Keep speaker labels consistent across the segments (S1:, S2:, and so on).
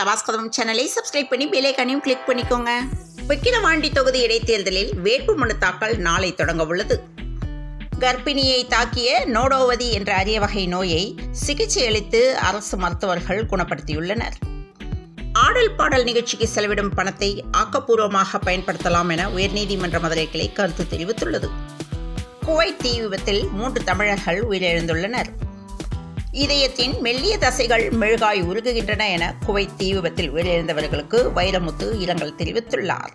S1: பிரபாஸ் கதவம் சேனலை சப்ஸ்கிரைப் பண்ணி பெல்லைக்கானையும் கிளிக் பண்ணிக்கோங்க விக்கிரவாண்டி தொகுதி இடைத்தேர்தலில் வேட்புமனு தாக்கல் நாளை தொடங்க உள்ளது கர்ப்பிணியை தாக்கிய நோடோவதி என்ற அரிய வகை நோயை சிகிச்சை அளித்து அரசு மருத்துவர்கள் குணப்படுத்தியுள்ளனர் ஆடல் பாடல் நிகழ்ச்சிக்கு செலவிடும் பணத்தை ஆக்கப்பூர்வமாக பயன்படுத்தலாம் என உயர்நீதிமன்ற மதுரை கிளை கருத்து தெரிவித்துள்ளது குவைத் தீ விபத்தில் மூன்று தமிழர்கள் உயிரிழந்துள்ளனர் இதயத்தின் மெல்லிய தசைகள் மெழுகாய் உருகுகின்றன என குவைத் தீ விபத்தில் உயிரிழந்தவர்களுக்கு வைரமுத்து இரங்கல் தெரிவித்துள்ளார்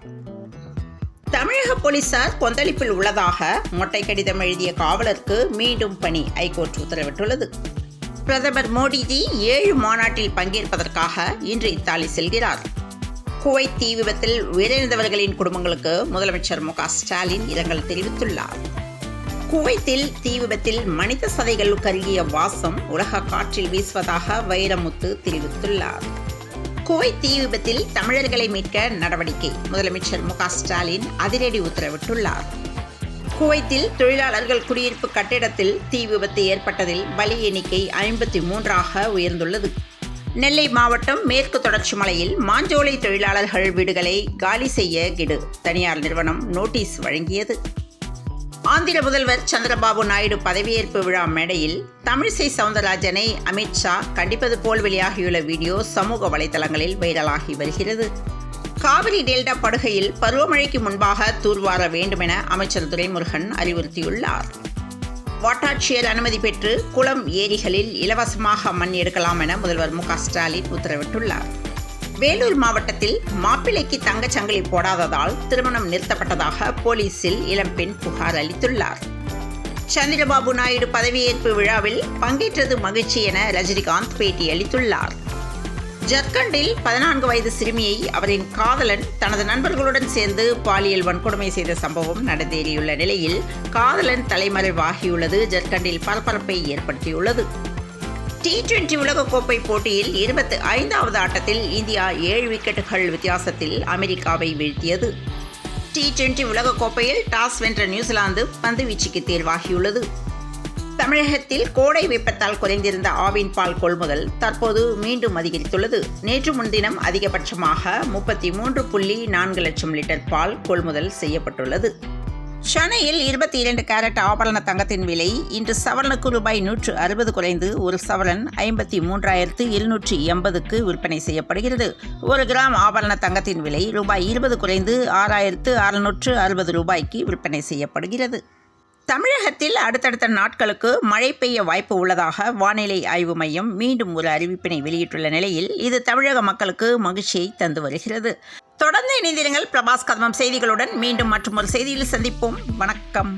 S1: தமிழக போலீசார் கொந்தளிப்பில் உள்ளதாக மொட்டை கடிதம் எழுதிய காவலருக்கு மீண்டும் பணி ஐகோர்ட் உத்தரவிட்டுள்ளது பிரதமர் மோடிஜி ஏழு மாநாட்டில் பங்கேற்பதற்காக இன்று இத்தாலி செல்கிறார் குவைத் தீ விபத்தில் உயிரிழந்தவர்களின் குடும்பங்களுக்கு முதலமைச்சர் மு ஸ்டாலின் இரங்கல் தெரிவித்துள்ளார் குவைத்தில் தீ விபத்தில் மனித சதைகள் கருகிய வாசம் உலக காற்றில் வீசுவதாக வைரமுத்து தெரிவித்துள்ளார் குவைத் தீ விபத்தில் தமிழர்களை மீட்க நடவடிக்கை முதலமைச்சர் மு ஸ்டாலின் அதிரடி உத்தரவிட்டுள்ளார் குவைத்தில் தொழிலாளர்கள் குடியிருப்பு கட்டிடத்தில் தீ விபத்து ஏற்பட்டதில் பலி எண்ணிக்கை ஐம்பத்தி மூன்றாக உயர்ந்துள்ளது நெல்லை மாவட்டம் மேற்கு தொடர்ச்சி மலையில் மாஞ்சோலை தொழிலாளர்கள் வீடுகளை காலி செய்ய கிடு தனியார் நிறுவனம் நோட்டீஸ் வழங்கியது ஆந்திர முதல்வர் சந்திரபாபு நாயுடு பதவியேற்பு விழா மேடையில் தமிழிசை சவுந்தரராஜனை அமித்ஷா கண்டிப்பது போல் வெளியாகியுள்ள வீடியோ சமூக வலைதளங்களில் வைரலாகி வருகிறது காவிரி டெல்டா படுகையில் பருவமழைக்கு முன்பாக தூர்வார வேண்டுமென அமைச்சர் துரைமுருகன் அறிவுறுத்தியுள்ளார் வாட்டாட்சியர் அனுமதி பெற்று குளம் ஏரிகளில் இலவசமாக மண் எடுக்கலாம் என முதல்வர் மு ஸ்டாலின் உத்தரவிட்டுள்ளார் வேலூர் மாவட்டத்தில் மாப்பிள்ளைக்கு தங்கச் சங்கிலி போடாததால் திருமணம் நிறுத்தப்பட்டதாக போலீசில் இளம்பெண் புகார் அளித்துள்ளார் சந்திரபாபு நாயுடு பதவியேற்பு விழாவில் பங்கேற்றது மகிழ்ச்சி என ரஜினிகாந்த் பேட்டி அளித்துள்ளார் ஜர்க்கண்டில் பதினான்கு வயது சிறுமியை அவரின் காதலன் தனது நண்பர்களுடன் சேர்ந்து பாலியல் வன்கொடுமை செய்த சம்பவம் நடந்தேறியுள்ள நிலையில் காதலன் தலைமறைவாகியுள்ளது ஜர்க்கண்டில் பரபரப்பை ஏற்படுத்தியுள்ளது டி டுவெண்டி உலகக்கோப்பை போட்டியில் இருபத்தி ஐந்தாவது ஆட்டத்தில் இந்தியா ஏழு விக்கெட்டுகள் வித்தியாசத்தில் அமெரிக்காவை வீழ்த்தியது டி டுவெண்டி உலகக்கோப்பையில் டாஸ் வென்ற நியூசிலாந்து பந்து வீச்சுக்கு தேர்வாகியுள்ளது தமிழகத்தில் கோடை வெப்பத்தால் குறைந்திருந்த ஆவின் பால் கொள்முதல் தற்போது மீண்டும் அதிகரித்துள்ளது நேற்று முன்தினம் அதிகபட்சமாக முப்பத்தி மூன்று புள்ளி நான்கு லட்சம் லிட்டர் பால் கொள்முதல் செய்யப்பட்டுள்ளது சென்னையில் இருபத்தி இரண்டு கேரட் ஆபரண தங்கத்தின் விலை இன்று சவரனுக்கு ரூபாய் நூற்று அறுபது குறைந்து ஒரு சவரன் ஐம்பத்தி மூன்றாயிரத்து எழுநூற்றி எண்பதுக்கு விற்பனை செய்யப்படுகிறது ஒரு கிராம் ஆபரண தங்கத்தின் விலை ரூபாய் இருபது குறைந்து ஆறாயிரத்து அறுநூற்று அறுபது ரூபாய்க்கு விற்பனை செய்யப்படுகிறது தமிழகத்தில் அடுத்தடுத்த நாட்களுக்கு மழை பெய்ய வாய்ப்பு உள்ளதாக வானிலை ஆய்வு மையம் மீண்டும் ஒரு அறிவிப்பினை வெளியிட்டுள்ள நிலையில் இது தமிழக மக்களுக்கு மகிழ்ச்சியை தந்து வருகிறது தொடர்ந்து இணைந்திருங்கள் பிரபாஸ் கதமம் செய்திகளுடன் மீண்டும் மற்றும் ஒரு செய்தியில் சந்திப்போம் வணக்கம்